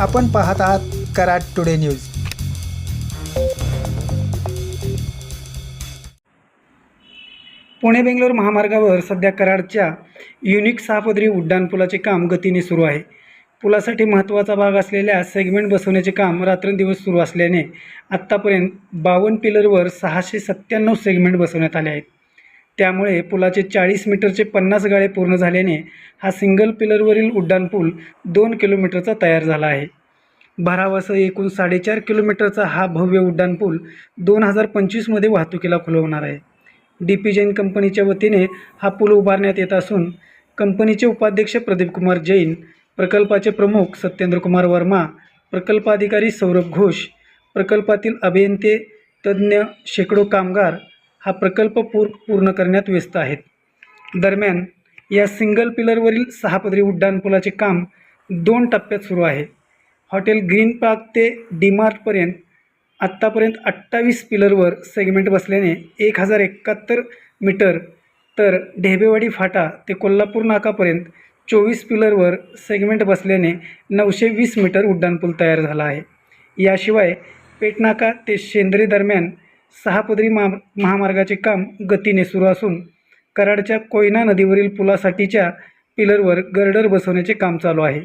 आपण पाहत आहात कराड टुडे न्यूज. पुणे बेंगलोर महामार्गावर सध्या कराडच्या युनिक सहापदरी उड्डाणपुलाचे काम गतीने सुरू आहे. पुलासाठी महत्त्वाचा भाग असलेल्या सेगमेंट बसवण्याचे काम रात्रंदिवस सुरू असल्याने आत्तापर्यंत बावन्न पिलरवर सहाशे सत्त्याण्णव सेगमेंट बसवण्यात आले आहेत. त्यामुळे पुलाचे चाळीस मीटरचे पन्नास गाळे पूर्ण झाल्याने हा सिंगल पिलरवरील उड्डाणपूल दोन किलोमीटरचा तयार झाला आहे. भरावासह एकूण साडेचार किलोमीटरचा हा भव्य उड्डाणपूल दोन हजार पंचवीसमध्ये वाहतुकीला खुलवणार आहे. डी पी जैन कंपनीच्या वतीने हा पूल उभारण्यात येत असून कंपनीचे उपाध्यक्ष प्रदीपकुमार जैन प्रकल्पाचे प्रमुख सत्येंद्रकुमार वर्मा प्रकल्पाधिकारी सौरभ घोष प्रकल्पातील अभियंते तज्ज्ञ शेकडो कामगार हा प्रकल्प पूर पूर्ण करण्यात व्यस्त आहेत. दरम्यान या सिंगल पिलरवरील सहा पदरी उड्डाणपुलाचे काम दोन टप्प्यात सुरू आहे. हॉटेल ग्रीन पार्क ते डीमार्टपर्यंत आत्तापर्यंत अठ्ठावीस पिलरवर सेगमेंट बसल्याने एक हजार एकाहत्तर मीटर तर ढेबेवाडी फाटा ते कोल्हापूर नाकापर्यंत चोवीस पिलरवर सेगमेंट बसल्याने नऊशे वीस मीटर उड्डाणपूल तयार झाला आहे. याशिवाय पेटनाका ते शेंद्रे दरम्यान सहापदरी महा मा महामार्गाचे काम गतीने सुरू असून कराडच्या कोयना नदीवरील पुलासाठीच्या पिलरवर गर्डर बसवण्याचे काम चालू आहे.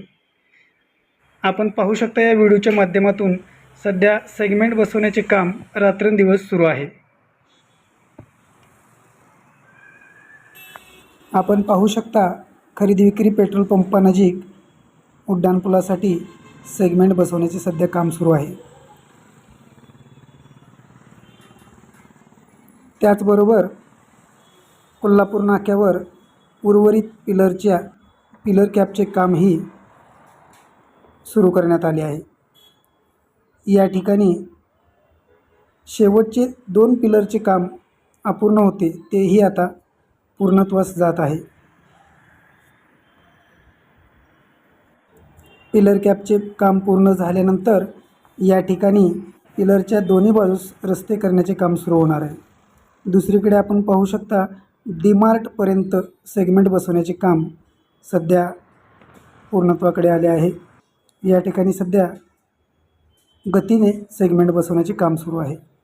आपण पाहू शकता या व्हिडिओच्या माध्यमातून सध्या सेगमेंट बसवण्याचे काम रात्रंदिवस सुरू आहे. आपण पाहू शकता खरेदी विक्री पेट्रोल पंपानजीक उड्डाणपुलासाठी सेगमेंट बसवण्याचे सध्या काम सुरू आहे. त्याचबरोबर कोल्हापूर नाक्यावर उर्वरित पिलरच्या पिलर कॅपचे कामही सुरू करण्यात आले आहे. या ठिकाणी शेवटचे दोन पिलरचे काम अपूर्ण होते तेही आता पूर्णत्वास जात आहे. पिलर कॅपचे काम पूर्ण झाल्यानंतर या ठिकाणी पिलरच्या दोन्ही बाजूस रस्ते करण्याचे काम सुरू होणार आहे. दुसरीकडे आपण पाहू शकता डीमार्टपर्यंत सेगमेंट बसवण्याचे काम सध्या पूर्णत्वाकडे आले आहे. या ठिकाणी सध्या गतीने सेगमेंट बसवण्याचे काम सुरू आहे.